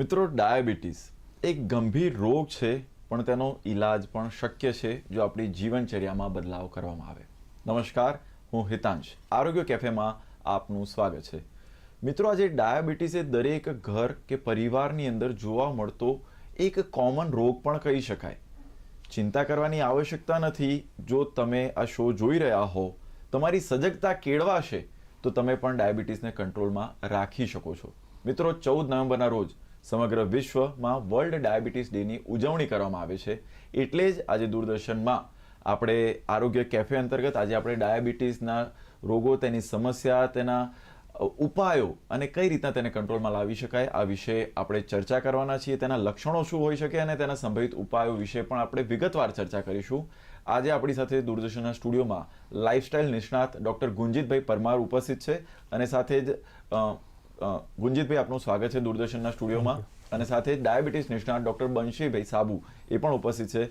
મિત્રો, ડાયાબિટીસ એક ગંભીર રોગ છે, પણ તેનો ઈલાજ પણ શક્ય છે, જો આપણી જીવનચર્યામાં બદલાવ કરવામાં આવે. નમસ્કાર, હું હિતાંશ. આરોગ્ય કેફેમાં આપનું સ્વાગત છે. મિત્રો, આજે ડાયાબિટીસ એ દરેક ઘર કે પરિવારની અંદર જોવા મળતો એક કોમન રોગ પણ કહી શકાય. ચિંતા કરવાની આવશ્યકતા નથી, જો તમે આ શો જોઈ રહ્યા હો, તમારી સજગતા કેળવાશે તો તમે પણ ડાયાબિટીસને કંટ્રોલમાં રાખી શકો છો. મિત્રો, ચૌદ નવેમ્બરના રોજ સમગ્ર વિશ્વમાં વર્લ્ડ ડાયાબિટીસ ડેની ઉજવણી કરવામાં આવે છે. એટલે જ આજે દૂરદર્શનમાં આપણે આરોગ્ય કેફે અંતર્ગત આજે આપણે ડાયાબિટીસના રોગો, તેની સમસ્યા, તેના ઉપાયો અને કઈ રીતના તેને કંટ્રોલમાં લાવી શકાય આ વિશે આપણે ચર્ચા કરવાના છીએ. તેના લક્ષણો શું હોઈ શકે અને તેના સંભવિત ઉપાયો વિશે પણ આપણે વિગતવાર ચર્ચા કરીશું. આજે આપણી સાથે દૂરદર્શનના સ્ટુડિયોમાં લાઇફસ્ટાઇલ નિષ્ણાત ડૉક્ટર ગુંજીતભાઈ પરમાર ઉપસ્થિત છે અને સાથે જ ગુંજીતભાઈ આપનું સ્વાગત છે દૂરદર્શનના સ્ટુડિયોમાં. અને સાથે ડાયાબિટીસ નિષ્ણાત ડૉક્ટર બંશીભાઈ સાબુ એ પણ ઉપસ્થિત છે.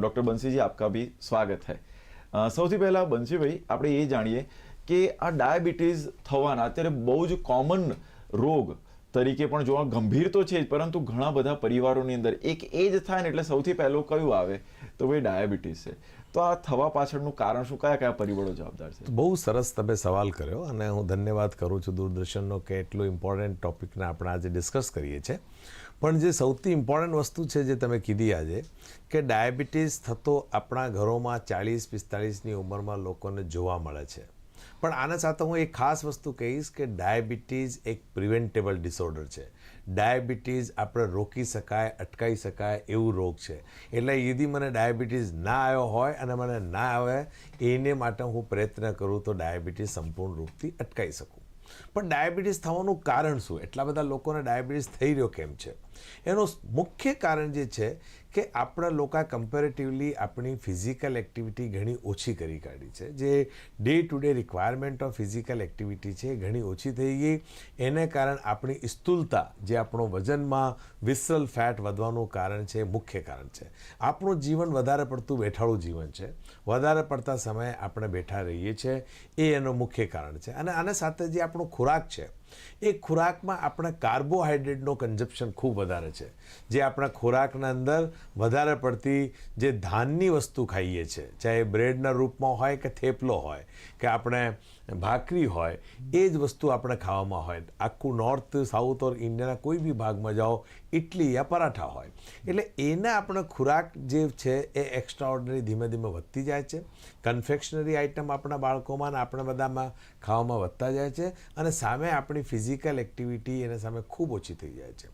ડૉક્ટર બંશીજી આપકા ભી સ્વાગત હૈ. સૌથી પહેલાં બંશીભાઈ આપણે એ જાણીએ કે આ ડાયાબિટીસ થવાના અત્યારે બહુ જ કોમન રોગ તરીકે પણ જોવા ગંભીર તો છે જ પરંતુ ઘણા બધા પરિવારોની અંદર એક એજ થાય ને એટલે સૌથી પહેલું કયું આવે? તો ભાઈ ડાયાબિટીસ છે. તો આ થવા પાછળનું કારણ શું? કયા કયા પરિબળો જવાબદાર છે? બહુ સરસ તમે સવાલ કર્યો અને હું ધન્યવાદ કરું છું દૂરદર્શનનો કે એટલું ઇમ્પોર્ટન્ટ ટોપિકને આપણે આજે ડિસ્કસ કરીએ છીએ. પણ જે સૌથી ઇમ્પોર્ટન્ટ વસ્તુ છે જે તમે કીધી આજે, કે ડાયાબિટીસ થતો આપણા ઘરોમાં ચાળીસ પિસ્તાળીસની ઉંમરમાં લોકોને જોવા મળે છે. પણ આના સાથે હું એક ખાસ વસ્તુ કહીશ કે ડાયાબિટીઝ એક પ્રિવેન્ટેબલ ડિસઓર્ડર છે. ડાયાબિટીઝ આપણે રોકી શકાય અટકાવી શકાય એવું રોગ છે. એટલે યદી મને ડાયાબિટીસ ના આવ્યો હોય અને મને ના આવે, એને માટે હું પ્રયત્ન કરું તો ડાયાબિટીસ સંપૂર્ણ રૂપથી અટકાવી શકું. પણ ડાયાબિટીસ થવાનું કારણ શું? એટલા બધા લોકોને ડાયાબિટીસ થઈ રહ્યો કેમ છે? એનું મુખ્ય કારણ જે છે કે આપણા લોકો કમ્પેરેટિવલી આપણી ફિઝિકલ એક્ટિવિટી ઘણી ઓછી કરી કાઢી છે. જે day to day requirement of physical activity છે ઘણી ઓછી થઈ ગઈ. એને કારણે આપણી સ્થૂલતા, જે આપણો વજનમાં વિસરલ ફેટ વધવાનું કારણ છે, મુખ્ય કારણ છે. આપણું જીવન વધારે પડતું બેઠાળું જીવન છે. વધારે પડતા સમયે આપણે બેઠા રહીએ છીએ. એ એનું મુખ્ય કારણ છે. અને આને સાથે જે આપણો ખોરાક છે એ ખોરાકમાં આપણે કાર્બોહાઈડ્રેટનો કન્ઝપ્શન ખૂબ વધારે છે. જે આપણા ખોરાકના અંદર વધારે પડતી જે ધાનની વસ્તુ ખાઈએ છીએ ચાહે બ્રેડના રૂપમાં હોય કે થેપલો હોય, કે આપણે ભાખરી હોય, એ જ વસ્તુ આપણે ખાવામાં હોય. આખું નોર્થ સાઉથ ઓર ઇન્ડિયાના કોઈ બી ભાગમાં જાઓ ઇડલી યા પરાઠા હોય. એટલે એના આપણે ખોરાક જે છે એ એક્સ્ટ્રા ઓર્ડનરી ધીમે ધીમે વધતી જાય છે. કન્ફેક્શનરી આઇટમ આપણા બાળકોમાં અને આપણા બધામાં ખાવામાં વધતા જાય છે અને સામે આપણી ફિઝિકલ એક્ટિવિટી એના સામે ખૂબ ઓછી થઈ જાય છે.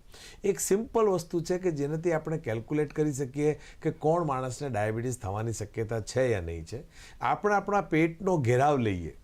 એક સિમ્પલ વસ્તુ છે કે જેનાથી આપણે કેલ્ક્યુલેટ કરી શકીએ કે કોણ માણસને ડાયાબિટીસ થવાની શક્યતા છે યા નહીં છે. આપણે આપણા પેટનો ઘેરાવ લઈએ.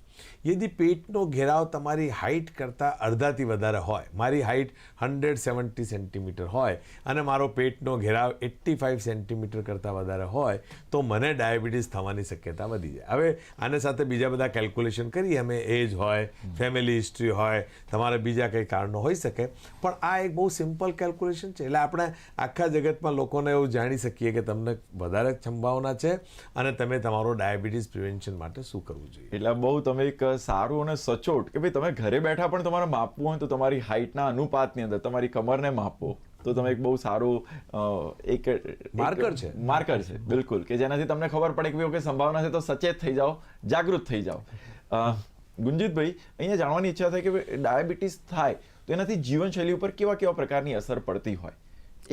યદિ પેટનો ઘેરાવ તમારી હાઇટ કરતાં અડધાથી વધારે હોય મારી હાઇટ હંડ્રેડ સેવન્ટી સેન્ટીમીટર હોય અને મારો પેટનો ઘેરાવ એટ્ટી ફાઇવ સેન્ટીમીટર કરતાં વધારે હોય તો મને ડાયાબિટીસ થવાની શક્યતા વધી જાય. હવે આને સાથે બીજા બધા કેલ્ક્યુલેશન કરીએ. અમે એજ હોય ફેમિલી હિસ્ટ્રી હોય તમારા બીજા કંઈ કારણો હોઈ શકે. પણ આ એક બહુ સિમ્પલ કેલ્ક્યુલેશન છે. એટલે આપણે આખા જગતમાં લોકોને એવું જાણી શકીએ કે તમને વધારે સંભાવના છે અને તમે તમારો ડાયાબિટીસ પ્રિવેન્શન માટે શું કરવું જોઈએ. એટલે બહુ તમે એક સારું અને સચોટ કે ભાઈ તમે ઘરે બેઠા પણ તમારે માપવું હોય તો તમારી હાઇટના અનુપાતની અંદર તમારી કમરને માપો. તો તમે એક બહુ સારું એક માર્કર છે. માર્કર છે. બિલકુલ. કે જેનાથી તમને ખબર પડે કે ભાઈ ઓકે સંભાવના છે તો સચેત થઈ જાઓ જાગૃત થઈ જાઓ. ગુંજીતભાઈ અહીંયા જાણવાની ઈચ્છા થાય કે ડાયાબિટીસ થાય તો એનાથી જીવનશૈલી ઉપર કેવા કેવા પ્રકારની અસર પડતી હોય?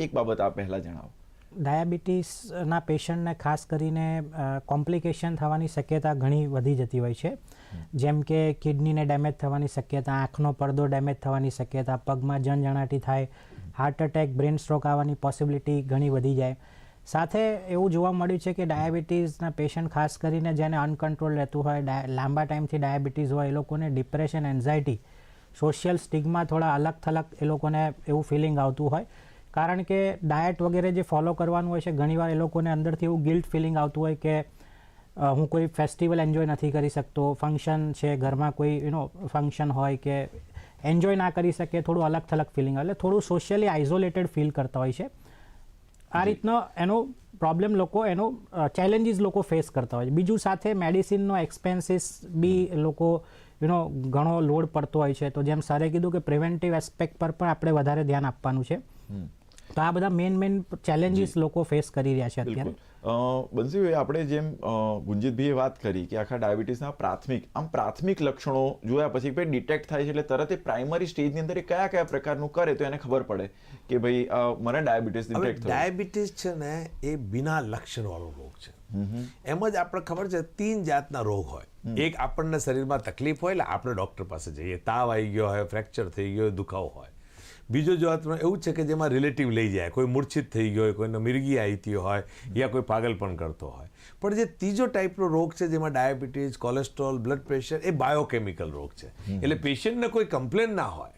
એક બાબત આપ પહેલાં જણાવો. ડાયાબિટીસના પેશન્ટને ખાસ કરીને કોમ્પ્લિકેશન થવાની શક્યતા ઘણી વધી જતી હોય છે. જેમ કે કિડનીને ડેમેજ થવાની શક્યતા આંખનો પડદો ડેમેજ થવાની શક્યતા પગમાં જણજણાટી થાય હાર્ટ એટેક બ્રેન સ્ટ્રોક આવવાની પોસિબિલિટી ઘણી વધી જાય. સાથે એવું જોવા મળ્યું છે કે ડાયાબિટીસના પેશન્ટ ખાસ કરીને જેને અનકન્ટ્રોલ રહેતું હોય લાંબા ટાઈમથી ડાયાબિટીસ હોય એ લોકોને ડિપ્રેશન એન્ઝાયટી સોશિયલ સ્ટિગમાં થોડા અલગ થલગ એ લોકોને એવું ફિલિંગ આવતું હોય. કારણ કે ડાયટ વગેરે જે ફોલો કરવાનું હોય છે ઘણીવાર એ લોકોને અંદરથી એવું ગિલ્ટ ફિલિંગ આવતું હોય કે હું કોઈ ફેસ્ટિવલ એન્જોય નથી કરી શકતો ફંક્શન છે ઘરમાં કોઈ યુનો ફંક્શન હોય કે એન્જોય ના કરી શકે થોડું અલગ થલગ ફિલિંગ એટલે થોડું સોશિયલી આઇસોલેટેડ ફીલ કરતા હોય છે. આ રીતનો એનો પ્રોબ્લેમ લોકો એનો ચેલેન્જીસ લોકો ફેસ કરતા હોય છે. બીજું સાથે મેડિસિનનો એક્સપેન્સીસ બી લોકો યુનો ઘણો લોડ પડતો હોય છે. તો જેમ સરે કીધું કે પ્રિવેન્ટિવ એસ્પેક્ટ પર પણ આપણે વધારે ધ્યાન આપવાનું છે. તો આ બધા મેઇન મેઇન ચેલેન્જીસ લોકો ફેસ કરી રહ્યા છે અત્યારે. બિલકુલ. બંસીભાઈ આપણે જેમ ગુંજીતભાઈએ વાત કરી કે આખા ડાયાબિટીસના પ્રાથમિક આમ પ્રાથમિક લક્ષણો જોયા પછી ભાઈ ડિટેક્ટ થાય છે એટલે તરત એ પ્રાઇમરી સ્ટેજની અંદર એ કયા કયા પ્રકારનું કરે તો એને ખબર પડે કે ભાઈ મને ડાયાબિટીસ ડિટેક્ટ થયો. ડાયાબિટીસ છે ને એ બિના લક્ષણવાળો રોગ છે. એમ જ આપણે ખબર છે તીન જાતના રોગ હોય. એક આપણને શરીરમાં તકલીફ હોય એટલે આપણે ડૉક્ટર પાસે જઈએ. તાવ આવી ગયો હોય ફ્રેક્ચર થઈ ગયો હોય દુખાવો હોય. બીજો જાતનો એવું છે કે જેમાં રિલેટિવ લઈ જાય કોઈ મૂર્છિત થઈ ગયો હોય કોઈને મિરગી આવી હોય યા કોઈ પાગલ પણ કરતો હોય. પણ જે ત્રીજો ટાઈપનો રોગ છે જેમાં ડાયાબિટીસ કોલેસ્ટ્રોલ બ્લડ પ્રેશર એ બાયોકેમિકલ રોગ છે. એટલે પેશન્ટને કોઈ કમ્પ્લેન ના હોય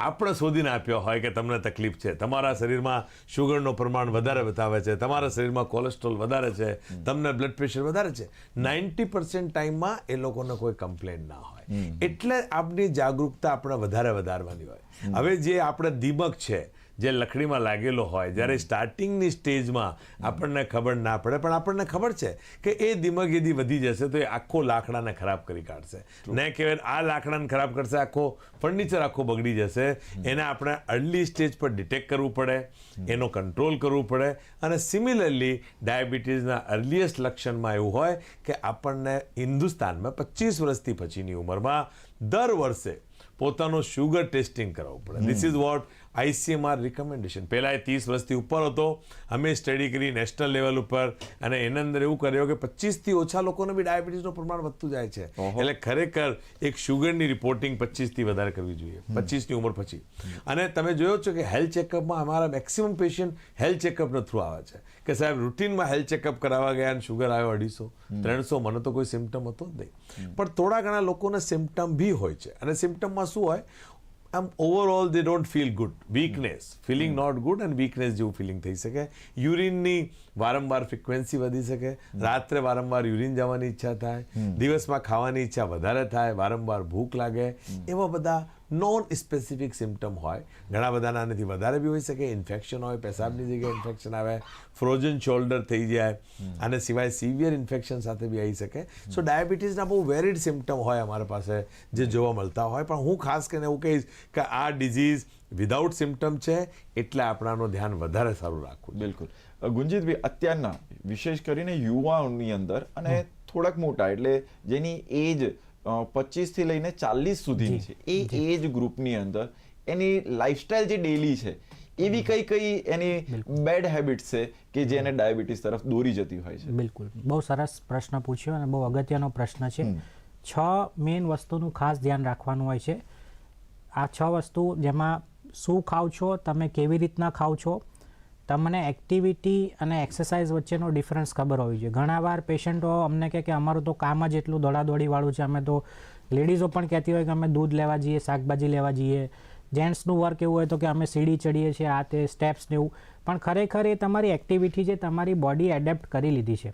આપણે શોધીને આપ્યો હોય કે તમને તકલીફ છે. તમારા શરીરમાં શુગરનું પ્રમાણ વધારે બતાવે છે. તમારા શરીરમાં કોલેસ્ટ્રોલ વધારે છે. તમને બ્લડ પ્રેશર વધારે છે. નાઇન્ટી પર્સન્ટ ટાઈમમાં એ લોકોને કોઈ કમ્પ્લેન ના હોય. એટલે આપણી જાગૃતતા આપણે વધારે વધારવાની હોય. હવે જે આપણે દીમક છે જે લકડીમાં લાગેલો હોય જ્યારે સ્ટાર્ટિંગની સ્ટેજમાં આપણને ખબર ના પડે પણ આપણને ખબર છે કે એ દિમક યદી વધી જશે તો એ આખો લાકડાને ખરાબ કરી કાઢશે. ને કહેવાય આ લાકડાને ખરાબ કરશે આખો ફર્નિચર આખો બગડી જશે. એને આપણે અર્લી સ્ટેજ પર ડિટેક્ટ કરવું પડે એનો કંટ્રોલ કરવું પડે. અને સિમિલરલી ડાયાબિટીસના અર્લીએસ્ટ લક્ષણમાં એવું હોય કે આપણને હિન્દુસ્તાનમાં પચીસ વર્ષથી પછીની ઉંમરમાં દર વર્ષે પોતાનું શુગર ટેસ્ટિંગ કરાવવું પડે. This is what ICMR recommendation પહેલાં એ ત્રીસ વર્ષથી ઉપર હતો. અમે સ્ટડી કરી નેશનલ લેવલ ઉપર અને એના અંદર એવું કર્યું કે પચીસથી ઓછા લોકોને બી ડાયાબિટીસનું પ્રમાણ વધતું જાય છે. એટલે ખરેખર એક શુગરની રિપોર્ટિંગ પચીસથી વધારે કરવી જોઈએ. પચીસની ઉંમર પછી. અને તમે જોયો છો કે હેલ્થ ચેકઅપમાં અમારા મેક્સિમમ પેશન્ટ હેલ્થ ચેકઅપના થ્રુ આવે છે. કે સાહેબ રૂટીનમાં હેલ્થ ચેકઅપ કરાવવા ગયા અને શુગર આવ્યો અઢીસો ત્રણસો મને તો કોઈ સિમ્ટમ હતો જ નહીં. પણ થોડા ઘણા લોકોને સિમ્ટમ બી હોય છે. અને સિમ્ટમમાં શું હોય? આમ overall they don't feel good weakness feeling not good અને વીકનેસ જેવું ફિલિંગ થઈ શકે. યુરિનની વારંવાર ફ્રિકવન્સી વધી શકે. રાત્રે વારંવાર યુરિન જવાની ઈચ્છા થાય. દિવસમાં ખાવાની ઈચ્છા વધારે થાય. વારંવાર ભૂખ લાગે. એવા બધા નોન સ્પેસિફિક સિમ્ટમ હોય. ઘણા બધાના નથી વધારે બી હોઈ શકે ઇન્ફેક્શન હોય પેશાબની જગ્યાએ ઇન્ફેક્શન આવે ફ્રોઝન શોલ્ડર થઈ જાય અને સિવાય સિવિયર ઇન્ફેક્શન સાથે બી આવી શકે. સો ડાયાબિટીસના બહુ વેરિડ સિમ્ટમ હોય અમારા પાસે જે જોવા મળતા હોય. પણ હું ખાસ કરીને એવું કહીશ કે આ ડિઝીઝ વિધાઉટ સિમ્ટમ છે એટલે આપણાનું ધ્યાન વધારે સારું રાખવું બિલકુલ. ગુંજીતભાઈ અત્યારના વિશેષ કરીને યુવાઓની અંદર અને થોડાક મોટા એટલે જેની એજ પચીસથી લઈને ચાલીસ સુધીની છે. એ એજ ગ્રુપની અંદર એની લાઈફસ્ટાઈલ જે ડેલી છે એવી કઈ કઈ એની બેડ હેબિટ્સ છે કે જે એને ડાયાબિટીસ તરફ દોરી જતી હોય છે? બિલકુલ. બહુ સરસ પ્રશ્ન પૂછ્યો અને બહુ અગત્યનો પ્રશ્ન છે. છ મેઇન વસ્તુનું ખાસ ધ્યાન રાખવાનું હોય છે. આ છ વસ્તુ જેમાં શું ખાવ છો તમે કેવી રીતના ખાવ છો તમને એક્ટિવિટી અને એક્સરસાઇઝ વચ્ચેનો ડિફરન્સ ખબર હોવી જોઈએ. ઘણા વાર પેશન્ટો અમને કહે કે અમારું તો કામ જ એટલું દોડાદોડીવાળું છે અમે તો લેડીઝો પણ કહેતી હોય કે અમે દૂધ લેવા જઈએ શાકભાજી લેવા જઈએ. જેન્ટ્સનું વર્ક એવું હોય તો કે અમે સીડી ચડીએ છીએ આ તે સ્ટેપ્સ ને એવું. પણ ખરેખર એ તમારી એક્ટિવિટી છે તમારી બોડી એડેપ્ટ કરી લીધી છે.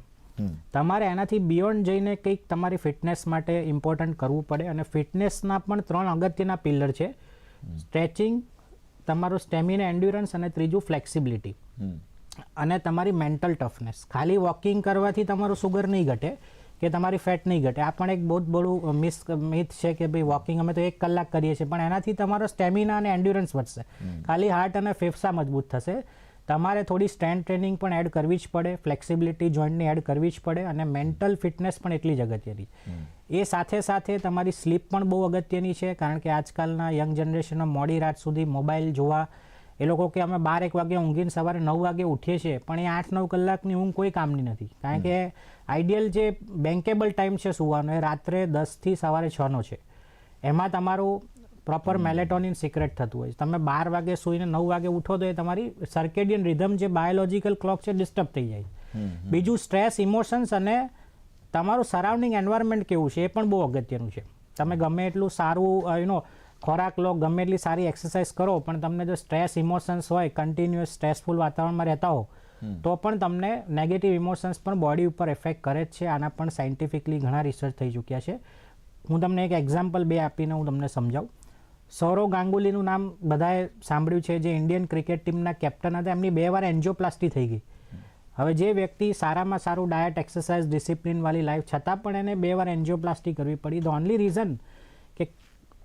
તમારે એનાથી બિયોન્ડ જઈને કંઈક તમારી ફિટનેસ માટે ઇમ્પોર્ટન્ટ કરવું પડે. અને ફિટનેસના પણ ત્રણ અગત્યના પિલર છે. સ્ટ્રેચિંગ તમારું સ્ટેમિના એન્ડ્યુરન્સ અને ત્રીજું ફ્લેક્સિબિલિટી. અને તમારી મેન્ટલ ટફનેસ. ખાલી વોકિંગ કરવાથી તમારું સુગર નહીં ઘટે કે તમારી ફેટ નહીં ઘટે. આ પણ એક બહુ બડું મિસ મિથ છે કે ભાઈ વોકિંગ અમે તો એક કલાક કરીએ છીએ. પણ એનાથી તમારો સ્ટેમિના અને એન્ડ્યુરન્સ વધશે. ખાલી હાર્ટ અને ફેફસા મજબૂત થશે. તમારે થોડી સ્ટ્રેન્થ ટ્રેનિંગ પણ એડ કરવી જ પડે ફ્લેક્સિબિલિટી જોઈન્ટની એડ કરવી જ પડે અને મેન્ટલ ફિટનેસ પણ એટલી જ અગત્યની. એ સાથે સાથે તમારી સ્લીપ પણ બહુ અગત્યની છે કારણ કે આજકાલના યંગ જનરેશનમાં મોડી રાત સુધી મોબાઈલ જોવા એ લોકો કે અમે બાર એક વાગે ઊંઘીને સવારે નવ વાગે ઉઠીએ છીએ પણ એ આઠ નવ કલાકની ઊંઘ કોઈ કામની નથી. કારણ કે આઈડિયલ જે બેન્કેબલ ટાઈમ છે સુવાનો એ રાત્રે દસથી સવારે છનો છે. એમાં તમારું પ્રોપર મેલેટોનિન સિક્રેટ થતું હોય છે. તમે બાર વાગે સૂઈને નવ વાગે ઉઠો તો એ તમારી સર્કેડિયન રિધમ જે બાયોલોજિકલ ક્લોક છે ડિસ્ટર્બ થઈ જાય બીજું સ્ટ્રેસ ઇમોશન્સ અને તમારું સરાઉન્ડિંગ એન્વાયરમેન્ટ કેવું છે એ પણ બહુ અગત્યનું છે. તમે ગમે એટલું સારું યુનો ખોરાક લો ગમે એટલી સારી એક્સરસાઇઝ કરો પણ તમને જો સ્ટ્રેસ ઇમોશન્સ હોય કન્ટિન્યુઅસ સ્ટ્રેસફુલ વાતાવરણમાં રહેતા હો તો પણ તમને નેગેટિવ ઇમોશન્સ પણ બોડી ઉપર એફેક્ટ કરે જ છે. આના પણ સાયન્ટિફિકલી ઘણા રિસર્ચ થઈ ચૂક્યા છે. હું તમને એક એક્ઝામ્પલ બે આપીને હું તમને સમજાવું. સૌરવ ગાંગુલીનું નામ બધાએ સાંભળ્યું છે, જે ઇન્ડિયન ક્રિકેટ ટીમના કેપ્ટન હતા. એમની બે વાર એન્જિયોપ્લાસ્ટી થઈ ગઈ. હવે જે વ્યક્તિ સારામાં સારું ડાયટ એક્સરસાઇઝ ડિસિપ્લિનવાળી લાઈફ છતાં પણ એને બે વાર એન્જિયોપ્લાસ્ટી કરવી પડી. ધ ઓનલી રીઝન કે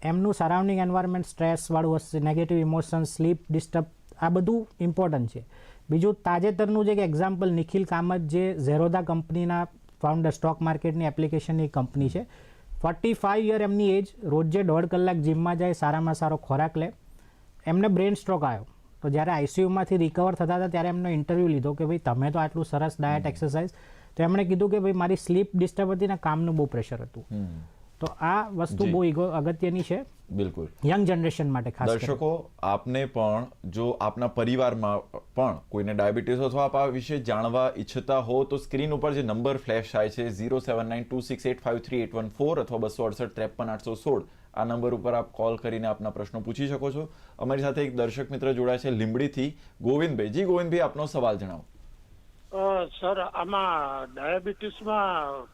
એમનું સરાઉન્ડિંગ એન્વાયરમેન્ટ સ્ટ્રેસવાળું હશે નેગેટિવ ઇમોશન્સ સ્લીપ ડિસ્ટર્બ આ બધું ઇમ્પોર્ટન્ટ છે. બીજું, તાજેતરનું જે એક્ઝામ્પલ નિખિલ કામત, જે ઝેરોદા કંપનીના ફાઉન્ડર સ્ટોક માર્કેટની એપ્લિકેશનની કંપની છે. ફોર્ટી ફાઇવ યર એમની એજ રોજે દોઢ કલાક જીમમાં જાય સારામાં સારો ખોરાક લે. એમને બ્રેન સ્ટ્રોક આવ્યો. તો જ્યારે આઈસીયુમાંથી રિકવર થતા હતા ત્યારે એમનો ઇન્ટરવ્યૂ લીધો કે ભાઈ તમે તો આટલું સરસ ડાયટ એક્સરસાઇઝ તો એમણે કીધું કે ભાઈ મારી સ્લીપ ડિસ્ટર્બ હતી ને કામનું બહુ પ્રેશર હતું. તો આ વસ્તુ બહુ અગત્યની છે. બિલકુલ. યંગ જનરેશન માટે ખાસ દર્શકો આપને પણ જો આપના પરિવારમાં પણ કોઈને ડાયાબિટીસ અથવા આપ આ વિશે જાણવા ઈચ્છતા હો તો સ્ક્રીન ઉપર જે નંબર ફ્લેશ થાય છે zero seven nine two six eight five three eight one four અથવા બસો અડસઠ ત્રેપન આઠસો સોળ. આ નંબર ઉપર આપ કોલ કરીને આપના પ્રશ્નો પૂછી શકો છો. અમારી સાથે એક દર્શક મિત્ર જોડાય છે લીંબડીથી. ગોવિંદભાઈ જી ગોવિંદભાઈ આપનો સવાલ જણાવો. સર આમાં ડાયાબિટીસમાં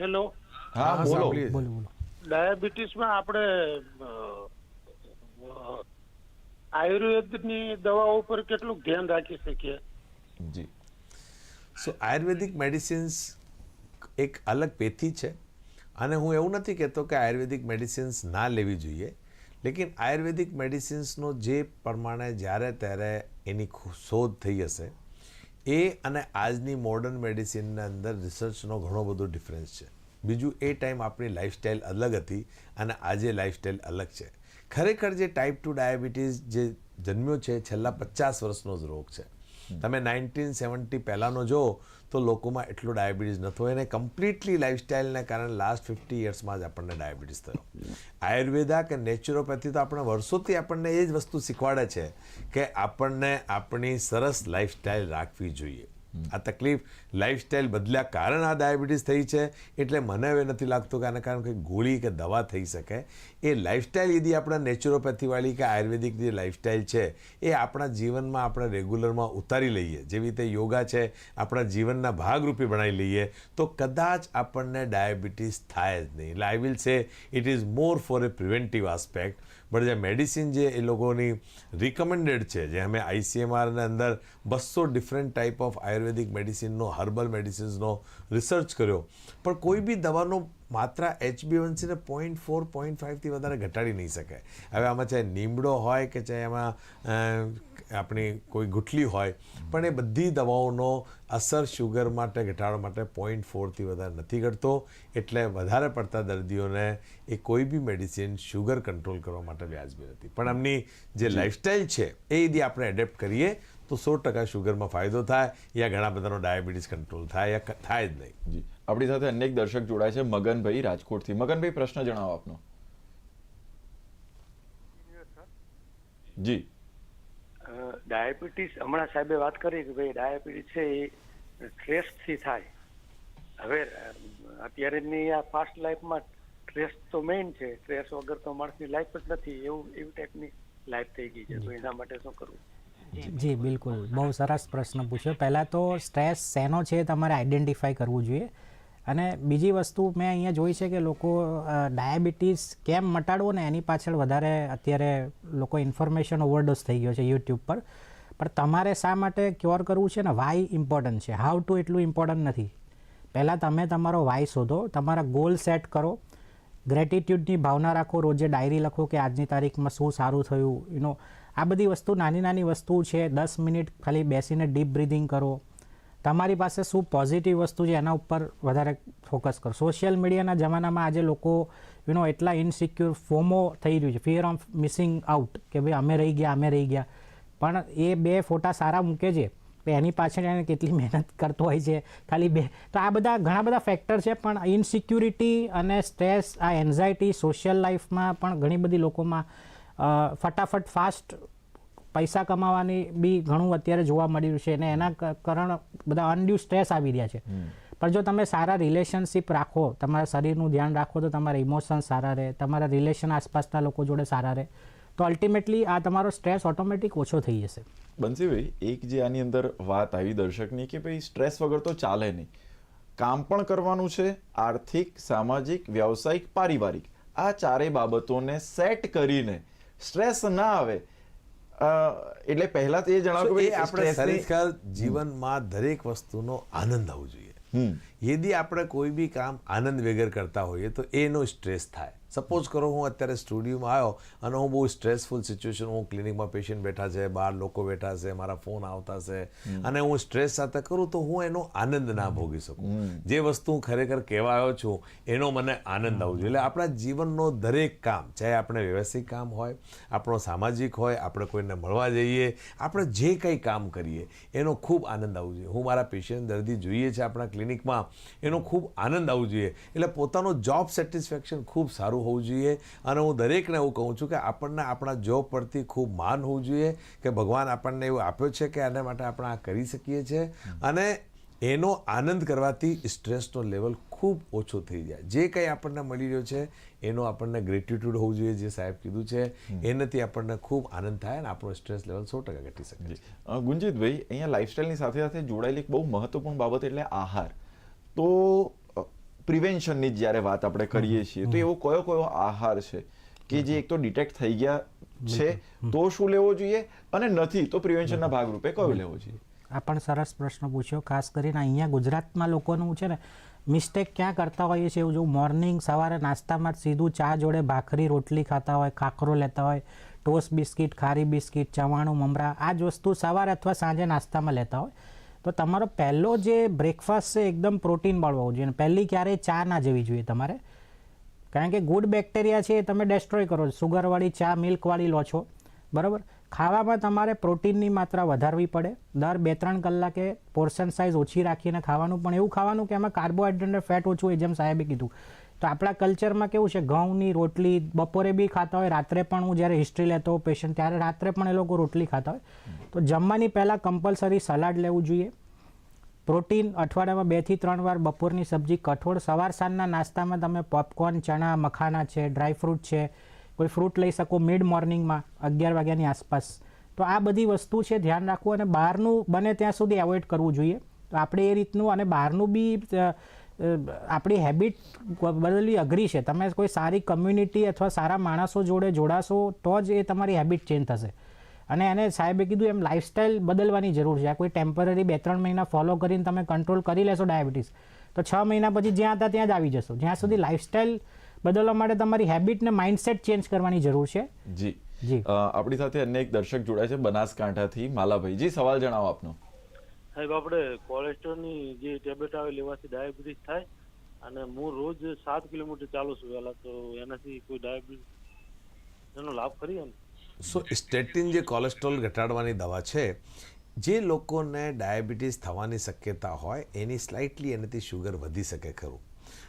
હેલો? હા હા, બોલો. બોલો બોલો. ડાયાબિટીસમાં આપણે આયુર્વેદની દવાઓ પર કેટલું ધ્યાન રાખી શકીએ? જી. સો આયુર્વેદિક મેડિસિન્સ એક અલગ પેથી છે અને હું એવું નથી કહેતો કે આયુર્વેદિક મેડિસિન્સ ના લેવી જોઈએ લેકિન આયુર્વેદિક મેડિસિન્સનો જે પ્રમાણે જ્યારે ત્યારે એની શોધ થઈ હશે એ અને આજની મોડર્ન મેડિસિનના અંદર રિસર્ચનો ઘણો બધો ડિફરન્સ છે. બીજું એ ટાઈમ આપણી લાઈફસ્ટાઈલ અલગ હતી અને આજે લાઈફસ્ટાઈલ અલગ છે. ખરેખર જે ટાઈપ ટુ ડાયાબિટીસ જે જન્મ્યો છે, છેલ્લા પચાસ વર્ષનો જ રોગ છે. તમે નાઇન્ટીન સેવન્ટી પહેલાંનો જો તો લોકોમાં એટલો ડાયાબિટીસ નહોતો. એને કમ્પ્લીટલી લાઈફસ્ટાઈલને કારણે લાસ્ટ ફિફ્ટી યર્સમાં જ આપણને ડાયાબિટીસ થયો. આયુર્વેદા કે નેચરોપેથી તો આપણે વર્ષોથી આપણને એ જ વસ્તુ શીખવાડે છે કે આપણને આપણી સરસ લાઈફસ્ટાઈલ રાખવી જોઈએ. આ તકલીફ લાઈફસ્ટાઈલ બદલ્યા કારણ આ ડાયાબિટીસ થઈ છે. એટલે મને હવે નથી લાગતું કે આના કારણે કોઈ ગોળી કે દવા થઈ શકે. એ લાઇફસ્ટાઈલ યદી આપણા નેચરોપેથીવાળી કે આયુર્વેદિક જે લાઇફસ્ટાઈલ છે, એ આપણા જીવનમાં આપણે રેગ્યુલરમાં ઉતારી લઈએ. જેવી રીતે યોગા છે, આપણા જીવનના ભાગરૂપે બનાવી લઈએ, તો કદાચ આપણને ડાયાબિટીસ થાય જ નહીં. એટલે I will say it is more for a preventive aspect but જે મેડિસિન જે એ લોકોની રિકમેન્ડેડ છે, જે અમે આઈસીએમઆરની અંદર બસો ડિફરન્ટ ટાઈપ ઓફ આયુર્વેદિક મેડિસિનનો હર્બલ મેડિસિન્સનો રિસર્ચ કર્યો. પણ કોઈ બી દવાનો માત્રા એચબીવનસીને પોઈન્ટ ફોર પોઈન્ટ ફાઇવથી વધારે ઘટાડી નહીં શકે હવે આમાં ચાહે નીમડો હોય કે ચાહે એમાં આપણી કોઈ ગુઠલી હોય પણ એ બધી દવાઓનો અસર શુગર માટે ઘટાડવા માટે પોઈન્ટ ફોરથી વધારે નથી ઘટતો. એટલે વધારે પડતા દર્દીઓને એ કોઈ બી મેડિસિન શુગર કંટ્રોલ કરવા માટે વ્યાજબી નથી. પણ એમની જે લાઈફસ્ટાઈલ છે એ યદી આપણે એડેપ્ટ કરીએ તો સો ટકા શુગરમાં ફાયદો થાય યા ઘણા બધાનો ડાયાબિટીસ કંટ્રોલ થાય યા થાય જ નહીં. જી. આપણી સાથે અનેક દર્શક જોડાય છે મગનભાઈ રાજકોટથી. મગનભાઈ પ્રશ્ન જણાવો આપનો. જી. ડાયાબિટીસ, હમણાં સાહેબે વાત કરી કે ભાઈ ડાયાબિટીસ છે એ સ્ટ્રેસથી થાય. હવે અત્યારેની આ ફાસ્ટ લાઈફમાં સ્ટ્રેસ તો મેઇન છે. સ્ટ્રેસ વગર તો માણસની લાઈફ જ નથી. એવું, એવી ટાઈપની લાઈફ થઈ ગઈ છે. તો એના માટે શું કરવું? જી બિલકુલ. બહુ સરસ પ્રશ્ન પૂછ્યો. પહેલાં તો સ્ટ્રેસ શેનો છે તમારે આઈડેન્ટિફાઈ કરવું જોઈએ? અને બીજી વસ્તુ મેં અહીંયા જોઈ છે કે લોકો ડાયાબિટીસ કેમ મટાડવો ને એની પાછળ વધારે અત્યારે લોકો ઇન્ફોર્મેશન ઓવરડોઝ થઈ ગયો છે યુટ્યુબ પર. પણ તમારે શા માટે ક્યોર કરવું છે ને? વાય ઇમ્પોર્ટન્ટ છે? હાઉ ટુ એટલું ઇમ્પોર્ટન્ટ નથી. પહેલાં તમે તમારો વાય શોધો, તમારા ગોલ સેટ કરો. ગ્રેટિટ્યૂડની ભાવના રાખો, રોજે ડાયરી લખો કે આજની તારીખમાં શું સારું થયું યુનો આ બધી વસ્તુ નાની નાની વસ્તુ છે. દસ મિનિટ ખાલી બેસીને ડીપ બ્રિધિંગ કરો. તમારી પાસે શું પોઝિટિવ વસ્તુ છે એના ઉપર વધારે ફોકસ કરો. સોશિયલ મીડિયાના જમાનામાં આજે લોકો યુનો એટલા ઇનસિક્યોર ફોમો થઈ રહ્યું છે. ફિયર ઓફ મિસિંગ આઉટ કે ભાઈ અમે રહી ગયા, અમે રહી ગયા. પણ એ બે ફોટા સારા મૂકે છે. એની પાછળ એને કેટલી મહેનત કરતો હોય છે. ખાલી બે. તો આ બધા ઘણા બધા ફેક્ટર છે, પણ ઇનસિક્યુરિટી અને સ્ટ્રેસ આ એન્ઝાયટી સોશિયલ લાઈફમાં પણ ઘણી બધી લોકોમાં ફટાફટ ફાસ્ટ પૈસા કમાવાની બી ઘણું અત્યારે જોવા મળી રહ્યું છે અને એના કારણ બધા અનડ્યુ સ્ટ્રેસ આવી રહ્યા છે. પણ જો તમે સારા રિલેશનશિપ રાખો તમારા શરીરનું ધ્યાન રાખો તો તમારા ઇમોશન સારા રહે તમારા રિલેશન આસપાસના લોકો જોડે સારા રહે તો અલ્ટિમેટલી આ તમારો સ્ટ્રેસ ઓટોમેટિક ઓછો થઈ જશે. બંસીભાઈ એક જે આની અંદર વાત આવી દર્શકની કે ભાઈ સ્ટ્રેસ વગર તો ચાલે નહીં. કામ પણ કરવાનું છે આર્થિક સામાજિક વ્યવસાયિક પારિવારિક. આ ચારેય બાબતોને સેટ કરીને સ્ટ્રેસ ના આવે એટલે પહેલા તો એ જણાવો કે આપણે ખરેખર જીવનમાં દરેક વસ્તુનો આનંદ આવવો જોઈએ. યદી આપણે કોઈ બી કામ આનંદ વગર કરતા હોઈએ તો એનો સ્ટ્રેસ થાય. સપોઝ કરો હું અત્યારે સ્ટુડિયોમાં આવ્યો અને હું બહુ સ્ટ્રેસફુલ સિચ્યુએશન હું ક્લિનિકમાં પેશન્ટ બેઠા છે બહાર લોકો બેઠા છે મારા ફોન આવતા છે અને હું સ્ટ્રેસ સાથે કરું તો હું એનો આનંદ ના ભોગી શકું. જે વસ્તુ હું ખરેખર કહેવા આવ્યો છું એનો મને આનંદ આવવો જોઈએ. એટલે આપણા જીવનનો દરેક કામ ચાહે આપણે વ્યવસાયિક કામ હોય આપણો સામાજિક હોય આપણે કોઈને મળવા જઈએ આપણે જે કંઈ કામ કરીએ એનો ખૂબ આનંદ આવવો જોઈએ. હું મારા પેશન્ટ દર્દી જોઈએ છે આપણા ક્લિનિકમાં એનો ખૂબ આનંદ આવવો જોઈએ. એટલે પોતાનો જોબ સેટિસ્ફેક્શન ખૂબ સારું હોવું જોઈએ. અને હું દરેકને એવું કહું છું કે આપણને આપણા જોબ પરથી ખૂબ માન હોવું જોઈએ કે ભગવાન આપણને એવું આપ્યો છે કે આના માટે આપણે આ કરી શકીએ છીએ અને એનો આનંદ કરવાથી સ્ટ્રેસનો લેવલ ખૂબ ઓછો થઈ જાય. જે કંઈ આપણને મળી રહ્યો છે એનો આપણને ગ્રેટિટ્યુડ હોવું જોઈએ જે સાહેબ કીધું છે. એનાથી આપણને ખૂબ આનંદ થાય અને આપણો સ્ટ્રેસ લેવલ સો ટકા ઘટી શકે છે. ગુંજીતભાઈ અહીંયા લાઇફસ્ટાઈલની સાથે સાથે જોડાયેલી એક બહુ મહત્વપૂર્ણ બાબત એટલે આહાર. તો પ્રિવેન્શનની જ્યારે વાત આપણે કરીએ છીએ તો એવો કયો કયો આહાર છે કે જે એક તો ડિટેક્ટ થઈ ગયા છે તો શું લેવો જોઈએ અને નથી તો પ્રિવેન્શનના ભાગરૂપે કયો લેવો જોઈએ? આ પણ સરસ પ્રશ્ન પૂછ્યો ખાસ કરીને અહીંયા ગુજરાતમાં લોકોનું છે ને મિસ્ટેક ક્યાં કરતા હોઈએ છીએ એવું જો મોર્નિંગ સવારે નાસ્તામાં સીધું ચા જોડે ભાખરી રોટલી ખાતા હોય ખાખરો લેતા હોય ટોસ્ટ બિસ્કિટ ખારી બિસ્કિટ ચવાણું મમરા આ જ વસ્તુ સવારે અથવા સાંજે નાસ્તામાં લેતા હોય. તો તમારો પહેલો જે બ્રેકફાસ્ટ છે, એકદમ પ્રોટીનવાળો હોવો જોઈએ. અને પહેલી ક્યારેય ચા ના જવી જોઈએ તમારે. કારણ કે ગુડ બેક્ટેરિયા છે એ તમે ડેસ્ટ્રોય કરો. સુગરવાળી ચા મિલ્કવાળી લો છો. બરાબર? ખાવામાં તમારે પ્રોટીનની માત્રા વધારવી પડે. દર બે ત્રણ કલાકે પોર્શન સાઇઝ ઓછી રાખીને ખાવાનું. પણ એવું ખાવાનું કે એમાં કાર્બોહાઈડ્રેટ ફેટ ઓછું હોય, જેમ સાહેબે કીધું. તો આપણા કલ્ચરમાં કેવું છે? ઘઉંની રોટલી બપોરે બી ખાતા હોય, રાત્રે પણ હું જ્યારે હિસ્ટ્રી લેતો હોઉં પેશન્ટ ત્યારે રાત્રે પણ એ લોકો રોટલી ખાતા હોય. તો જમવાની પહેલાં કમ્પલસરી સલાડ લેવું જોઈએ. પ્રોટીન અઠવાડિયામાં બેથી ત્રણ વાર બપોરની સબ્જી કઠોળ. સવાર સાંજના નાસ્તામાં તમે પોપકોર્ન, ચણા, મખાના છે ડ્રાયફ્રૂટ છે, કોઈ ફ્રૂટ લઈ શકો મિડ મોર્નિંગમાં અગિયાર વાગ્યાની આસપાસ. તો આ બધી વસ્તુ છે, ધ્યાન રાખવું અને બહારનું બને ત્યાં સુધી એવોઇડ કરવું જોઈએ. તો આપણે એ રીતનું અને બહારનું બી આપણી હેબિટ બદલવી અઘરી છે. તમે કોઈ સારી કમ્યુનિટી અથવા સારા માણસો જોડે જોડાશો તો જ એ તમારી હેબિટ ચેન્જ થશે. અને એને સાહેબે કીધું એમ લાઇફસ્ટાઇલ બદલવાની જરૂર છે. આ કોઈ ટેમ્પરરી બે ત્રણ મહિના ફોલો કરીને તમે કંટ્રોલ કરી લેશો ડાયાબિટીસ તો છ મહિના પછી જ્યાં હતા ત્યાં જ આવી જશો. જ્યાં સુધી લાઇફસ્ટાઇલ બદલવા માટે તમારી હેબિટ ને માઇન્ડસેટ ચેન્જ કરવાની જરૂર છે. જી. જી. આપણી સાથે અન્ય એક દર્શક જોડાય છે બનાસકાંઠાથી માલાભાઈ. જી સવાલ જણાવો આપનો. સાહેબ આપણે કોલેસ્ટ્રોલની જે ટેબ્લેટ આવે લેવાથી ડાયાબિટીસ થાય અને હું રોજ સાત કિલોમીટર ચાલું છું વહેલા તો એનાથી કોઈ ડાયાબિટીસ એનો લાભ ખરી એમ? સો સ્ટેટિન જે કોલેસ્ટ્રોલ ઘટાડવાની દવા છે, જે લોકોને ડાયાબિટીસ થવાની શક્યતા હોય, એની સ્લાઇટલી એનાથી શુગર વધી શકે ખરું.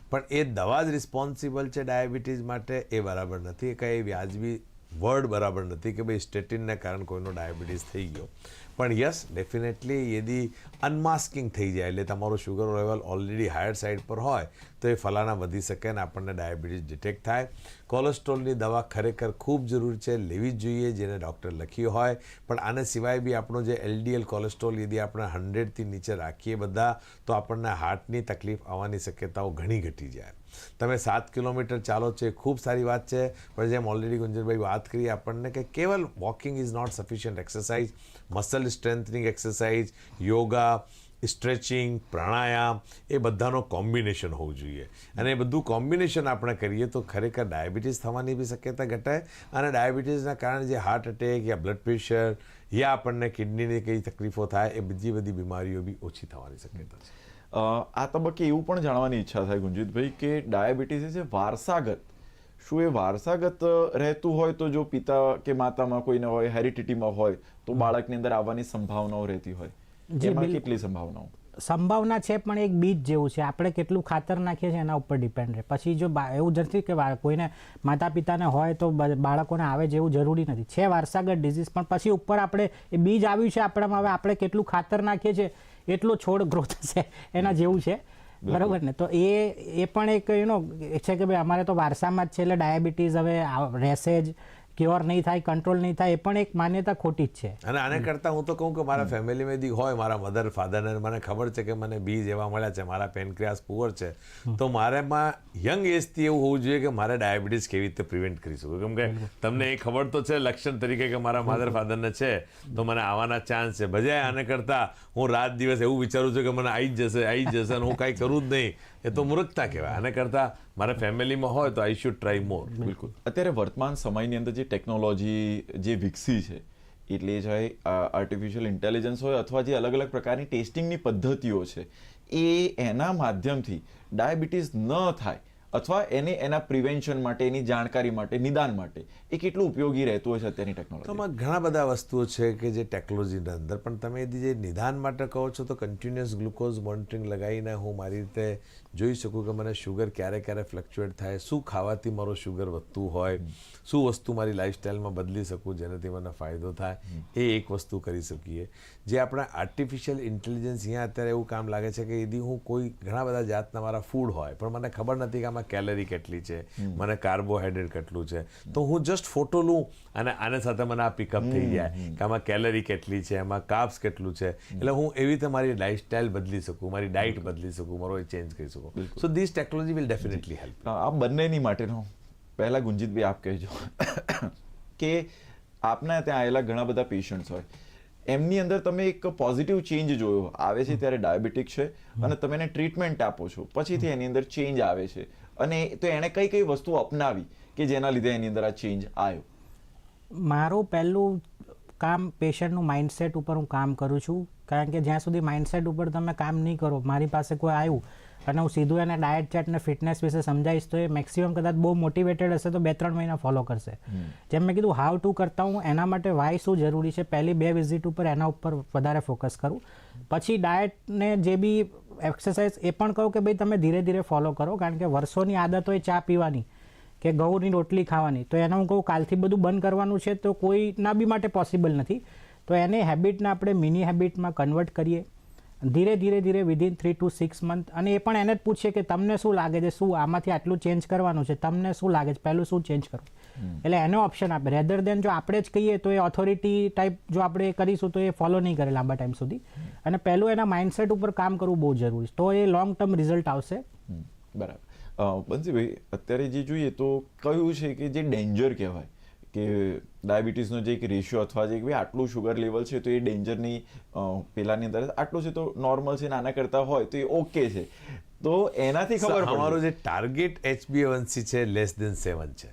પણ એ દવા જ રિસ્પોન્સિબલ છે ડાયાબિટીસ માટે? એ બરાબર નથી. કંઈ વ્યાજબી વર્ડ બરાબર નથી કે ભાઈ સ્ટેટિનને કારણે કોઈનો ડાયાબિટીસ થઈ ગયો. પણ યસ ડેફિનેટલી યદી અનમાસ્કિંગ થઈ જાય, એટલે તમારો sugar level already higher side પર હોય, તો એ ફલાણા વધી શકે અને આપણને ડાયાબિટીસ ડિટેક્ટ થાય. કોલેસ્ટ્રોલની દવા ખરેખર ખૂબ જરૂર છે, લેવી જ જોઈએ, જેને ડૉક્ટર લખ્યું હોય. પણ આને સિવાય બી આપણો જે એલડીએલ કોલેસ્ટ્રોલ યદી આપણે હંડ્રેડથી નીચે રાખીએ બધા, તો આપણને હાર્ટની તકલીફ આવવાની શક્યતાઓ ઘણી ઘટી જાય. તમે સાત કિલોમીટર ચાલો છે ખૂબ સારી વાત છે. પણ જેમ ઓલરેડી ગુંજરભાઈ વાત કરી આપણને કે કેવલ walking is not sufficient exercise muscle strengthening exercise, yoga, stretching, pranayama, એ બધાનો કોમ્બિનેશન હોવું જોઈએ. અને એ બધું કોમ્બિનેશન આપણે કરીએ તો ખરેખર ડાયાબિટીસ થવાની બી શક્યતા ઘટાય અને ડાયાબિટીસના કારણે જે હાર્ટ એટેક યા બ્લડ પ્રેશર યા આપણને કિડનીની કઈ તકલીફો થાય, એ બધી બધી બીમારીઓ બી ઓછી થવાની શક્યતા છે. આ તબક્કે એવું પણ જાણવાની ઈચ્છા થાય ગુંજીતભાઈ કે ડાયાબિટીસ છે વારસાગત શું એ વારસાગત રહેતું હોય તો જો પિતા કે માતામાં કોઈને હોય હેરિડિટીમાં હોય તો બાળકની અંદર આવવાની સંભાવનાઓ રહેતી હોય. એમાં કેટલી સંભાવનાઓ? સંભાવના છે પણ એક બીજ જેવું છે. આપણે કેટલું ખાતર નાખીએ છીએ એના ઉપર ડિપેન્ડ રહે. પછી જો એવું નથી કે કોઈને માતા પિતાને હોય તો બાળકોને આવે જેવું જરૂરી નથી. છે વારસાગત ડિઝીઝ પણ પછી ઉપર આપણે એ બીજ આવ્યું છે આપણામાં. હવે આપણે કેટલું ખાતર નાખીએ છીએ એટલો છોડ ગ્રો થશે એના જેવું છે. બરાબર. ને? તો એ એ પણ એક યુ નો છે કે ભાઈ અમારે તો વારસામાં જ છે એટલે ડાયાબિટીસ હવે રહેશે જ. ક્યોર નહીં થાય કંટ્રોલ નહીં થાય એ પણ એક માન્યતા ખોટી જ છે. અને આને કરતાં હું તો કહું કે મારા ફેમિલીમાં હોય મારા મધર ફાધરને મને ખબર છે કે મને બીજ એવા મળ્યા છે મારા પેનક્રિયાસ પુઅર છે. તો મારેમાં યંગ એજથી એવું હોવું જોઈએ કે મારે ડાયાબિટીસ કેવી રીતે પ્રિવેન્ટ કરી શકું કેમ કે તમને એ ખબર તો છે લક્ષણ તરીકે કે મારા મધર ફાધરને છે તો મને આવવાના ચાન્સ છે. બજાય આને કરતાં હું રાત દિવસ એવું વિચારું છું કે મને આવી જ જશે આવી જ જશે અને હું કાંઈ કરું જ નહીં. એ તો મૂર્ખતા કહેવાય. આને કરતાં મારા ફેમિલીમાં હોય તો આઈ શુડ ટ્રાય મોર બિલકુલ. અત્યારે વર્તમાન સમયની અંદર જે ટેકનોલોજી જે વિકસી છે એટલે ચાહે આર્ટિફિશિયલ ઇન્ટેલિજન્સ હોય અથવા જે અલગ અલગ પ્રકારની ટેસ્ટિંગની પદ્ધતિઓ છે એ એના માધ્યમથી ડાયાબિટીસ ન થાય અથવા એને એના પ્રિવેન્શન માટે એની જાણકારી માટે નિદાન માટે એ કેટલું ઉપયોગી રહેતું હોય છે અત્યારની તો ટેકનોલોજી આમાં ઘણા બધા વસ્તુઓ છે કે જે ટેકનોલોજીના અંદર. પણ તમે જે નિદાન માટે કહો છો તો કન્ટિન્યુઅસ ગ્લુકોઝ મોનિટરિંગ લગાવીને હું મારી રીતે જોઈ શકું કે મને શુગર ક્યારે ક્યારે ફ્લક્ચ્યુએટ થાય શું ખાવાથી મારો શુગર વધતું હોય શું વસ્તુ મારી લાઈફસ્ટાઈલમાં બદલી શકું જેનાથી મને ફાયદો થાય એ એક વસ્તુ કરી શકીએ. જે આપણા આર્ટિફિશિયલ ઇન્ટેલિજન્સ અહીંયા અત્યારે એવું કામ લાગે છે કે એથી હું કોઈ ઘણા બધા જાતના મારા ફૂડ હોય પણ મને ખબર નથી કે આમાં કેલરી કેટલી છે મને કાર્બોહાઈડ્રેટ કેટલું છે. તો હું જસ્ટ ફોટો લઉં અને આને સાથે મને આ પિકઅપ થઈ જાય. કે આમાં કેલરી કેટલી છે એમાં કાર્બ્સ કેટલું છે. એટલે હું એવી રીતે મારી લાઈફસ્ટાઈલ બદલી શકું મારી ડાયટ બદલી શકું મારો એ ચેન્જ કરી શકું. So this technology will definitely help આ બંનેની માટેનો પહેલાં ગુંજીતભાઈ આપ કહેજો. કે આપના ત્યાં આવેલા ઘણા બધા પેશન્ટ્સ હોય. એમની અંદર તમે એક પોઝિટિવ ચેન્જ જોયો. આવે છે ત્યારે ડાયાબિટીક છે અને તમે એને ટ્રીટમેન્ટ આપો છો. પછીથી એની અંદર ચેન્જ આવે છે. અને તો એણે કઈ કઈ વસ્તુ અપનાવી કે જેના લીધે એની અંદર આ ચેન્જ આવ્યો? મારું પહેલું કામ પેશન્ટનું માઇન્ડસેટ ઉપર હું કામ કરું છું. કારણ કે જ્યાં સુધી માઇન્ડસેટ ઉપર તમે કામ નહીં કરો મારી પાસે કોઈ આવ્યું અને હું સીધું એને ડાયટ ચાર્ટ અને ફિટનેસ વિશે સમજાવીશ તો એ મેક્સિમમ કદાચ બહુ મોટિવેટેડ હશે તો બે ત્રણ મહિના ફોલો કરશે. જેમ મેં કીધું હાઉ ટુ કરતા હું એના માટે વાય શું જરૂરી છે પહેલી બે વિઝિટ ઉપર એના ઉપર વધારે ફોકસ કરું. પછી ડાયટને જે બી એક્સરસાઇઝ એ પણ કહું કે ભાઈ તમે ધીરે ધીરે ફોલો કરો કારણ કે વર્ષોની આદત હોય ચા પીવાની. કે ઘઉંની રોટલી ખાવાની. તો એને હું કહું કાલથી બધું બંધ કરવાનું છે તો કોઈના બી માટે પોસિબલ નથી. તો એને હેબિટને આપણે મિની હેબિટમાં કન્વર્ટ કરીએ. ધીરે ધીરે ધીરે within three to six month અને એ પણ એને જ પૂછીએ કે તમને શું લાગે છે શું આમાંથી આટલું ચેન્જ કરવાનું છે તમને શું લાગે છે પહેલું શું ચેન્જ કરવું? એટલે એનો ઓપ્શન આપે. રેધર દેન જો આપણે જ કહીએ તો એ ઓથોરિટી ટાઈપ જો આપણે કરીશું તો એ ફોલો નહીં કરે લાંબા ટાઈમ સુધી. અને પહેલું એના માઇન્ડસેટ ઉપર કામ કરવું બહુ જરૂરી છે. તો એ લોંગ ટર્મ રિઝલ્ટ આવશે. બરાબર. બંસીભાઈ અત્યારે જે જોઈએ તો કયું છે કે જે ડેન્જર કહેવાય, કે ડાયાબિટીસનો જે એક રેશિયો અથવા જે ભાઈ આટલું શુગર લેવલ છે તો એ ડેન્જરની પેલાની અંદર આટલું છે તો નોર્મલ છે, નાના કરતા હોય તો એ ઓકે છે. તો એનાથી ખબર અમારું જે ટાર્ગેટ એચબીએવનસી છે લેસ દેન સેવન છે.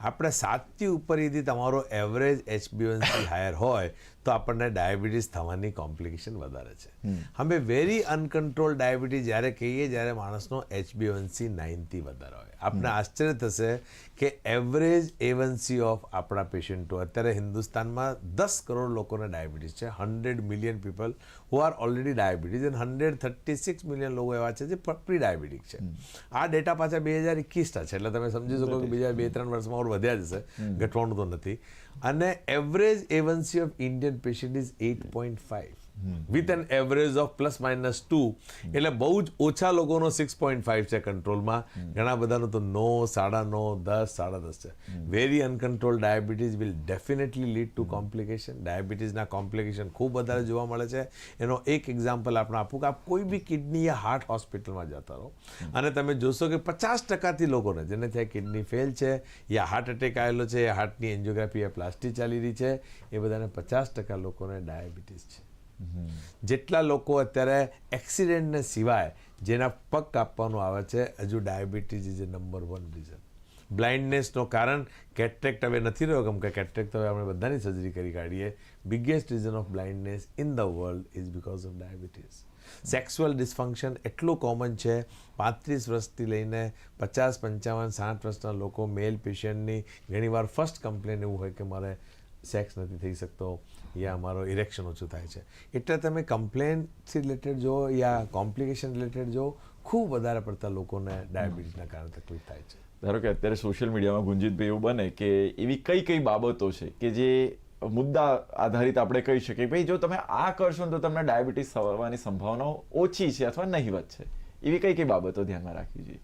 આપણે સાતથી ઉપર ydi તમારો એવરેજ એચબીએવનસી હાયર હોય તો આપણને ડાયાબિટીસ થવાની કોમ્પ્લિકેશન વધારે છે. અમે વેરી અનકન્ટ્રોલ ડાયાબિટીસ જ્યારે કહીએ જ્યારે માણસનો એચબીએવનસી નાઇનથી વધારે હોય. આપને આશ્ચર્ય થશે કે એવરેજ એવન્સી ઓફ આપણા પેશન્ટો અત્યારે હિન્દુસ્તાનમાં દસ કરોડ લોકોને ડાયાબિટીસ છે. Hundred million people who are already diabetes and hundred thirty six million લોકો એવા છે જે પ્રી ડાયાબિટીક છે આ ડેટા પાછા બે હજાર એકવીસના છે. એટલે તમે સમજી શકો કે બીજા બે ત્રણ વર્ષમાં ઓર વધ્યા જશે. ઘટવાનું તો નથી. અને average A one C of Indian patient is at point five with an average of plus minus two એટલે બહુ જ ઓછા લોકોનો સિક્સ પોઈન્ટ ફાઈવ છે કંટ્રોલમાં ઘણા બધાનો તો નો સાડા નો દસ સાડા દસ છે. Very uncontrol diabetes will definitely lead to complication ડાયાબિટીસના કોમ્પ્લિકેશન ખૂબ વધારે જોવા મળે છે. એનો એક એક્ઝામ્પલ આપણે આપું કે આપ કોઈ બી કિડની યા હાર્ટ હોસ્પિટલમાં જતા રહો. અને તમે જોશો કે પચાસ ટકાથી લોકોને જેને ત્યાં કિડની ફેલ છે યા હાર્ટ એટેક આવેલો છે હાર્ટની એન્જિયોગ્રાફી યા પ્લાસ્ટી ચાલી રહી છે એ બધાને પચાસ ટકા લોકોને ડાયાબિટીસ છે. જેટલા લોકો અત્યારે એક્સિડન્ટને સિવાય જેના પગ કાપવાનું આવે છે, હજુ diabetes is a number one reason બ્લાઇન્ડનેસનો કારણ કેટ્રેક્ટ હવે નથી રહ્યો, કેમ કે કેટ્રેક્ટ હવે આપણે બધાની સર્જરી કરી કાઢીએ. Biggest reason of blindness in the world is because of diabetes sexual dysfunction એટલું કોમન છે. પાંત્રીસ વર્ષથી લઈને પચાસ, પંચાવન, સાઠ વર્ષના લોકો મેલ પેશન્ટની ઘણીવાર ફર્સ્ટ કમ્પ્લેન એવું હોય કે મારે સેક્સ નથી થઈ શકતો. યા અમારો ઇરેક્શન ઓછું થાય છે. એટલે તમે કમ્પ્લેનથી રિલેટેડ જો યા કોમ્પ્લિકેશન રિલેટેડ જો ખૂબ વધારે પડતા લોકોને ડાયાબિટીસના કારણે તકલીફ થાય છે. ધારો કે અત્યારે સોશિયલ મીડિયામાં ગુંજીતભાઈ એવું બને કે એવી કઈ કઈ બાબતો છે કે જે મુદ્દા આધારિત આપણે કહી શકીએ ભાઈ જો તમે આ કરશો તો તમને ડાયાબિટીસ થવાની સંભાવનાઓ ઓછી છે અથવા નહીવત છે. એવી કઈ કઈ બાબતો ધ્યાનમાં રાખવી જોઈએ?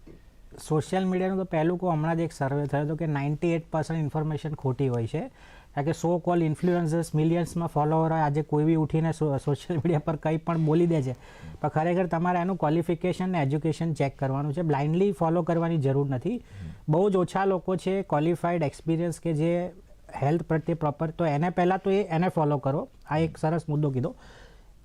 સોશિયલ મીડિયાનું તો પહેલું કહું હમણાં જ એક સર્વે થયો હતો કે નાઇન્ટી એટ પર્સન્ટ ઇન્ફોર્મેશન ખોટી હોય છે. કારણ કે સો કોલ ઇન્ફ્લુઅન્સર્સ મિલિયન્સમાં ફોલોવર હોય, આજે કોઈ બી ઉઠીને સોશિયલ મીડિયા પર કંઈ પણ બોલી દે છે, પણ ખરેખર તમારે એનું ક્વોલિફિકેશન ને એજ્યુકેશન ચેક કરવાનું છે. બ્લાઇન્ડલી ફોલો કરવાની જરૂર નથી. બહુ જ ઓછા લોકો છે ક્વોલિફાઈડ એક્સપિરિયન્સ કે જે હેલ્થ પ્રત્યે પ્રોપર તો એને પહેલાં તો એ, એને ફોલો કરો. આ એક સરસ મુદ્દો કીધો.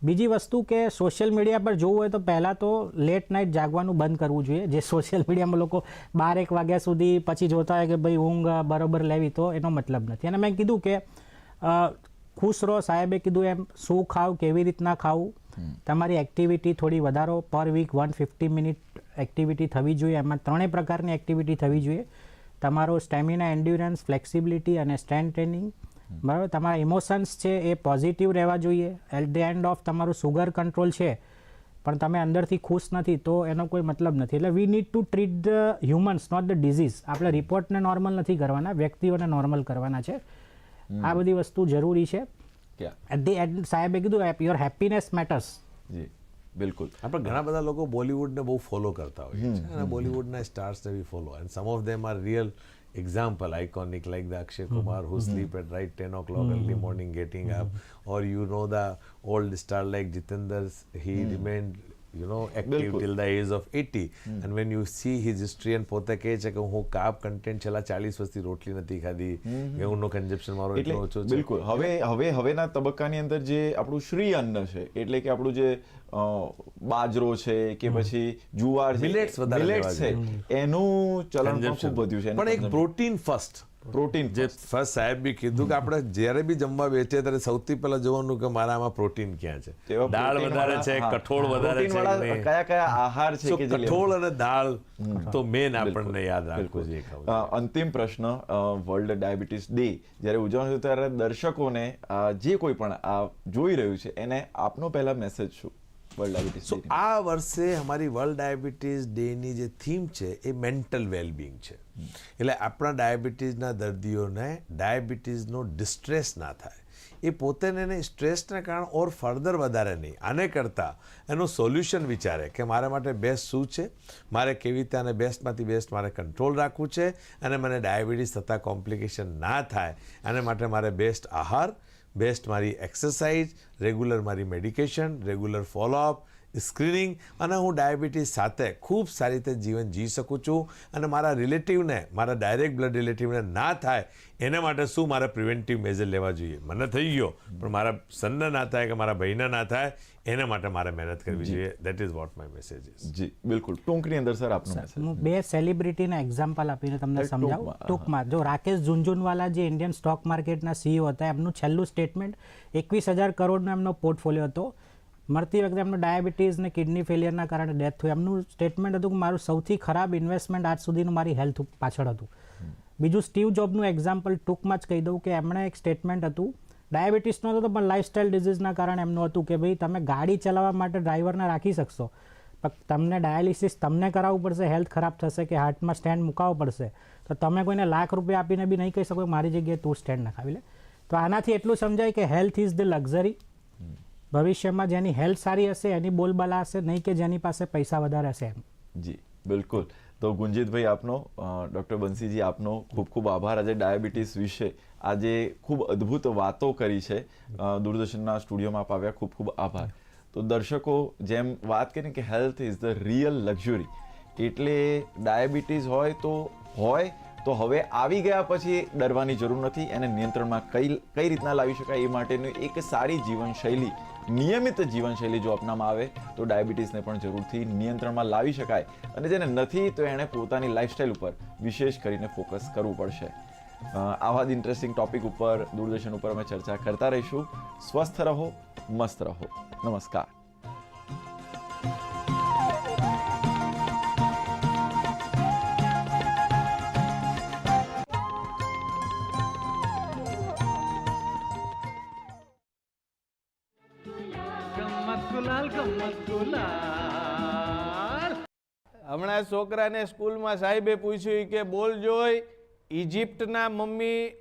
બીજી વસ્તુ કે સોશિયલ મીડિયા પર જોવું હોય તો પહેલાં તો લેટ નાઇટ જાગવાનું બંધ કરવું જોઈએ. જે સોશિયલ મીડિયામાં લોકો બાર એક વાગ્યા સુધી પછી જોતા હોય કે ભાઈ ઊંઘ બરોબર લેવી તો એનો મતલબ નથી. અને મેં કીધું કે ખુશ રહો. સાહેબે કીધું એમ શું ખાવ કેવી રીતના ખાવું? તમારી એક્ટિવિટી થોડી વધારો. Per week one fifty minute activity થવી જોઈએ. એમાં ત્રણેય પ્રકારની એક્ટિવિટી થવી જોઈએ. તમારો સ્ટેમિના એન્ડ્યુરન્સ ફ્લેક્સિબિલિટી અને સ્ટ્રેન્થ ટ્રેનિંગ બરાબર? તમારા ઇમોશન્સ છે એ પોઝિટિવ રહેવા જોઈએ. એટ ધ એન્ડ ઓફ તમારું સુગર કંટ્રોલ છે. પણ તમે અંદરથી ખુશ નથી તો એનો કોઈ મતલબ નથી. એટલે we need to treat the humans not the disease આપણે રિપોર્ટને નોર્મલ નથી કરવાના વ્યક્તિઓને નોર્મલ કરવાના છે. આ બધી વસ્તુ જરૂરી છે. એટ ધી એન્ડ સાહેબે કીધું યોર હેપીનેસ મેટર્સ જી બિલકુલ. આપણે ઘણા બધા લોકો બોલિવૂડને બહુ ફોલો કરતા હોય છે અને બોલિવૂડના સ્ટાર્સને બી follow and some of them are real example iconic like the Akshay hmm. Kumar who hmm. sleep at right 10 o'clock early hmm. morning getting up. Or you know the old star like Jitendra he remained no active બિલકુલ. Till the age of eighty and when you see his history and પોતે કહે છે કે હું કાપ content છેલ્લા ચાલીસ વર્ષથી રોટલી નથી ખાધી ઘઉંનો કન્ઝપ્શન મારો એટલો ઓછો છે બિલકુલ હવે હવે હવેના તબક્કાની અંદર જે આપણું શ્રી અન્ન છે એટલે કે આપણું જે બાજરો છે કે પછી જુવાર છે મિલેટ્સ વધારે મિલેટ્સ છે એનું ચલણ ખૂબ વધ્યું છે પણ એક પ્રોટીન ફર્સ્ટ પ્રોટીન જે ફર્સ્ટ સાહેબ બી કીધું કે આપણે જ્યારે બી જમવા બેસીએ ત્યારે સૌથી પહેલા જોવાનું કે મારામાં પ્રોટીન ક્યાં છે? દાળ વધારે છે કઠોળ વધારે છે? કયા કયા આહાર છે કે કઠોળ અને દાળ તો મેન આપણને યાદ રાખવું જોઈએ અંતિમ પ્રશ્ન વર્લ્ડ ડાયાબિટીસ ડે જ્યારે ઉજવવાનો છે ત્યારે દર્શકોને જે કોઈ પણ આ જોઈ રહ્યું છે એને આપનો પહેલા મેસેજ શું? વર્લ્ડ ડાયાબિટીસ સો આ વર્ષે અમારી વર્લ્ડ ડાયાબિટીસ ડેની જે થીમ છે એ મેન્ટલ વેલબિંગ છે. એટલે આપણા ડાયાબિટીસના દર્દીઓને ડાયાબિટીસનો ડિસ્ટ્રેસ ના થાય. એ પોતેને એને સ્ટ્રેસને કારણે ઓર ફર્ધર વધારે નહીં. આને કરતાં એનું સોલ્યુશન વિચારે કે મારા માટે બેસ્ટ શું છે? મારે કેવી રીતે આને બેસ્ટમાંથી બેસ્ટ મારે કંટ્રોલ રાખવું છે? અને મને ડાયાબિટીસ થતાં કોમ્પ્લિકેશન ના થાય આને માટે મારે બેસ્ટ આહાર બેસ્ટ મારી એક્સરસાઇઝ, રેગ્યુલર મારી medication, regular follow up, screening અને હું ડાયાબિટીસ સાથે ખૂબ સારી રીતે જીવન જીવી શકું છું અને મારા રિલેટિવને, મારા ડાયરેક્ટ બ્લડ રિલેટિવને ના થાય એના માટે શું મારે પ્રિવેન્ટિવ મેજર લેવા જોઈએ? મને થઈ ગયો. પણ મારા સનને ના થાય કે મારા ભાઈને ના થાય એના માટે મારે મહેનત કરવી જોઈએ. That is what my message is જી બિલકુલ. ટૂંકની અંદર સર આપનો મેસેજ હું બે સેલિબ્રિટીના એક્ઝામ્પલ આપીને તમને સમજાવું. ટૂંકમાં, ટૂંકમાં જો રાકેશ ઝુંઝુનવાલા જે ઇન્ડિયન સ્ટોક માર્કેટના સીઈઓ હતા એમનું છેલ્લું સ્ટેટમેન્ટ એકવીસ હજાર કરોડનો એમનો પોર્ટફોલિયો હતો. મરતી વખતે એમનો ડાયાબિટીસ ને કિડની ફેલિયરના કારણે ડેથ થયું. એમનું સ્ટેટમેન્ટ હતું કે મારું સૌથી ખરાબ ઇન્વેસ્ટમેન્ટ આજ સુધીનું મારી હેલ્થ પાછળ હતું. બીજું સ્ટીવ જોબનું એક્ઝામ્પલ ટૂંકમાં જ કહી દઉં કે એમણે એક સ્ટેટમેન્ટ હતું ડાયાબિટીસનો હતો પણ લાઇફસ્ટાઇલ ડિઝીઝના કારણે એમનું હતું કે ભાઈ તમે ગાડી ચલાવવા માટે ડ્રાઈવરને રાખી શકશો. પણ તમને ડાયાલિસિસ તમને કરાવવું પડશે હેલ્થ ખરાબ થશે કે હાર્ટમાં સ્ટેન્ડ મુકાવવો પડશે તો તમે કોઈને લાખ રૂપિયા આપીને બી નહીં કહી શકો મારી જગ્યાએ તું સ્ટેન્ડ નખાવી લે. તો આનાથી એટલું સમજાય કે હેલ્થ ઇઝ ધ લક્ઝરી ભવિષ્યમાં જેની હેલ્થ સારી હશે એની બોલબાલા હશે નહીં કે જેની પાસે પૈસા વધારે હશે એમ. જી બિલકુલ. તો ગુંજીતભાઈ આપનો ડૉક્ટર બંસીજી આપનો ખૂબ ખૂબ આભાર. આજે ડાયાબિટીસ વિશે આજે ખૂબ અદ્ભુત વાતો કરી છે. દૂરદર્શનના સ્ટુડિયોમાં આપ આવ્યા. ખૂબ ખૂબ આભાર. તો દર્શકો, જેમ વાત કરીને કે health is the real luxury એટલે ડાયાબિટીસ હોય તો હોય, તો હવે આવી ગયા પછી ડરવાની જરૂર નથી. એને નિયંત્રણમાં કઈ કઈ રીતના લાવી શકાય એ માટેની એક સારી જીવનશૈલી, નિયમિત જીવનશૈલી જો અપનાવવામાં આવે, તો ડાયાબિટીસને પણ જરૂરથી નિયંત્રણમાં લાવી શકાય. અને જેને નથી, તો એણે પોતાની લાઈફસ્ટાઈલ ઉપર વિશેષ કરીને ફોકસ કરવું પડશે. આવા જ ઇન્ટરેસ્ટિંગ ટોપિક ઉપર દૂરદર્શન ઉપર અમે ચર્ચા કરતા રહીશું. સ્વસ્થ રહો મસ્ત રહો. નમસ્કાર. હમણાં છોકરાને સ્કૂલમાં સાહેબે પૂછ્યું કે બોલ જોઈ ઇજિપ્તના મમ્મી